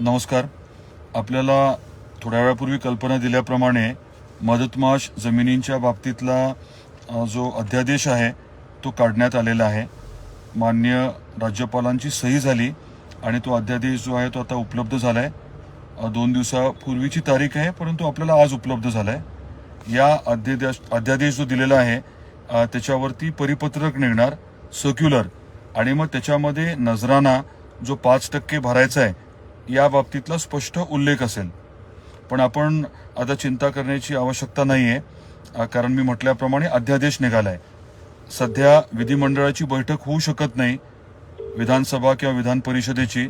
नमस्कार. आपल्याला थोड्या वेळापूर्वी कल्पना दिल्याप्रमाणे मदतमाश जमिनींच्या बाबतीतला जो अध्यादेश आहे तो काढण्यात आलेला आहे. मान्य राज्यपालांची सही झाली आणि तो अध्यादेश जो आहे तो आता उपलब्ध झाला आहे दोन दिवसापूर्वीची तारीख आहे परंतु आपल्याला आज उपलब्ध झाला आहे या अध्यादेश अध्यादेश जो दिलेला आहे त्याच्यावरती परिपत्रक निघणार सर्क्युलर आणि मग त्याच्यामध्ये नजराना जो पाच टक्के भरायचा आहे या बाबतीतला स्पष्ट उल्लेख असेल. पण आपण आता चिंता करण्याची आवश्यकता नाही आहे कारण मी म्हटल्याप्रमाणे अध्यादेश निघालाय. सध्या विधिमंडळाची बैठक होऊ शकत नाही. विधानसभा किंवा विधान परिषदेची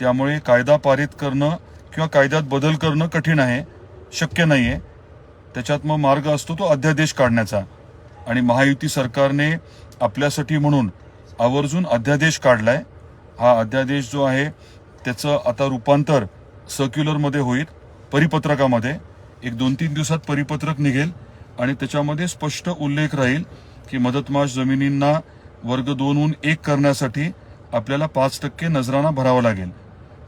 त्यामुळे कायदा पारित करणं किंवा कायद्यात बदल करणं कठीण आहे. शक्य नाही आहे त्याच्यात मग मार्ग असतो तो अध्यादेश काढण्याचा. आणि महायुती सरकारने आपल्यासाठी म्हणून आवर्जून अध्यादेश काढलाय. हा अध्यादेश जो आहे त्याचं आता रूपांतर सर्क्युलरमध्ये होईल परिपत्रकामध्ये. एक दोन तीन दिवसात परिपत्रक निघेल आणि त्याच्यामध्ये स्पष्ट उल्लेख राहील की मदतमाश जमिनींना वर्ग दोनहून एक करण्यासाठी आपल्याला पाच टक्के नजराना भरावा लागेल.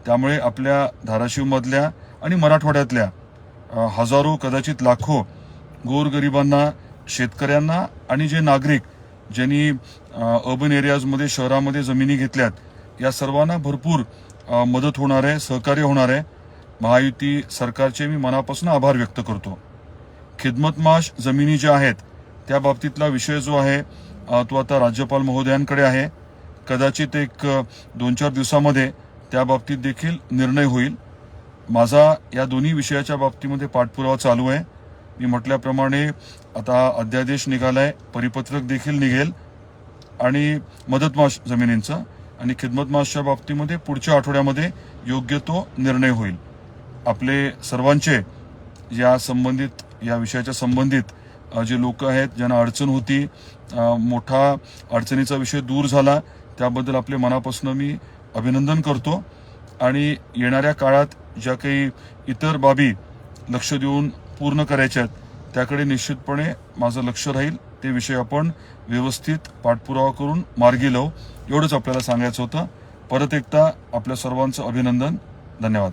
त्यामुळे आपल्या धाराशिवमधल्या आणि मराठवाड्यातल्या हजारो कदाचित लाखो गोरगरिबांना शेतकऱ्यांना आणि जे नागरिक ज्यांनी अर्बन एरियाजमध्ये शहरामध्ये जमिनी घेतल्यात या सर्वांना भरपूर मदत होणार आहे सहकार्य होणार आहे. महायुती सरकारचे मी मनापासून आभार व्यक्त करतो. खिदमतमाश जमिनी ज्या आहेत त्या बाबतीतला विषय जो आहे तो आता राज्यपाल महोदयांकडे आहे. कदाचित एक दोन चार दिवसामध्ये त्या बाबतीत देखील निर्णय होईल. माझा या दोन्ही विषयाच्या बाबतीमध्ये पाठपुरावा चालू आहे. मी म्हटल्याप्रमाणे आता अध्यादेश निघालाय परिपत्रक देखील निघेल आणि मदतमाश जमिनींचं आणि खिदमतमाशच्या बाबतीमध्ये पुढच्या आठवड्यामध्ये योग्य तो निर्णय होईल. आपले सर्वांचे या संबंधित या विषयाच्या संबंधित जे लोक आहेत ज्यांना अडचण होती मोठा अडचणीचा विषय दूर झाला त्याबद्दल आपले मनापासून मी अभिनंदन करतो. आणि येणाऱ्या काळात ज्या काही इतर बाबी लक्ष देऊन पूर्ण करायच्या आहेत त्याकडे निश्चितपणे माझं लक्ष राहील. ते विषय आपण व्यवस्थित पाठपुरावा करून मार्गी लावू. एवढंच आपल्याला सांगायचं होतं. परत एकदा आपल्या सर्वांचं अभिनंदन. धन्यवाद.